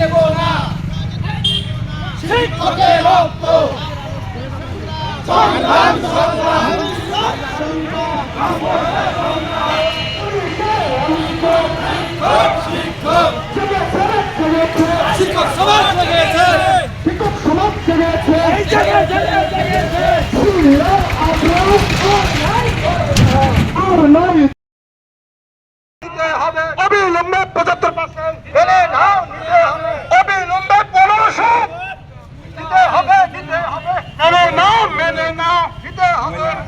দেব না। শিক্ষকের রক্ত সংগ্রাম সংগ্রাম। শিক্ষক সমাজ জেগেছে। শিক্ষক সমাজ জেগেছে জেগেছে জেগেছে আর নয় হবে অবিলম্বে পঁচাত্তর পার্সেন্ট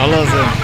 ভালো আছেন?